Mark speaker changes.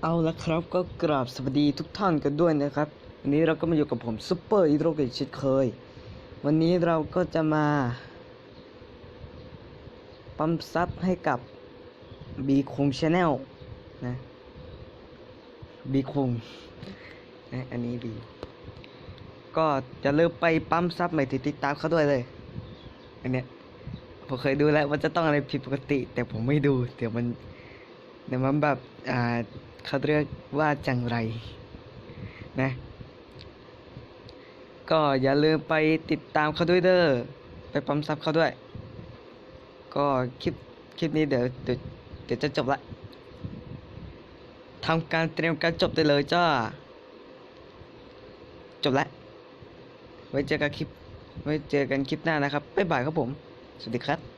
Speaker 1: เอาละครับก็กราบสวัสดีทุกท่านกันด้วยนะครับ วันนี้เราก็มาอยู่กับผมซุปเปอร์ฮีโรกันเช่นเคย วันนี้เราก็จะมา ปั๊มซับให้กับบีคงชาแนลนะบีคงนะอันนี้บีก็จะเริ่มไปปั๊มซับใหม่ติดตามเขาด้วยเลยอันเนี้ยผมเคยดูแล้วว่าจะต้องอะไรผิดปกติ แต่ผมไม่ดูเดี๋ยวมันเดี๋ยวมันแบบอ่า เขาเรียกว่าจังไรนะ ก็อย่าลืมไปติดตามเขาด้วยเด้อไปปั๊มซับเขาด้วย ก็คลิปคลิปนี้เดี๋ยวเดี๋ยวเดี๋ยวจะจบละทำการเตรียมการจบได้เลยจ้า จบละไว้เจอกันคลิป ไว้เจอกันคลิปหน้านะครับ บ๊ายบายครับผม สวัสดีครับ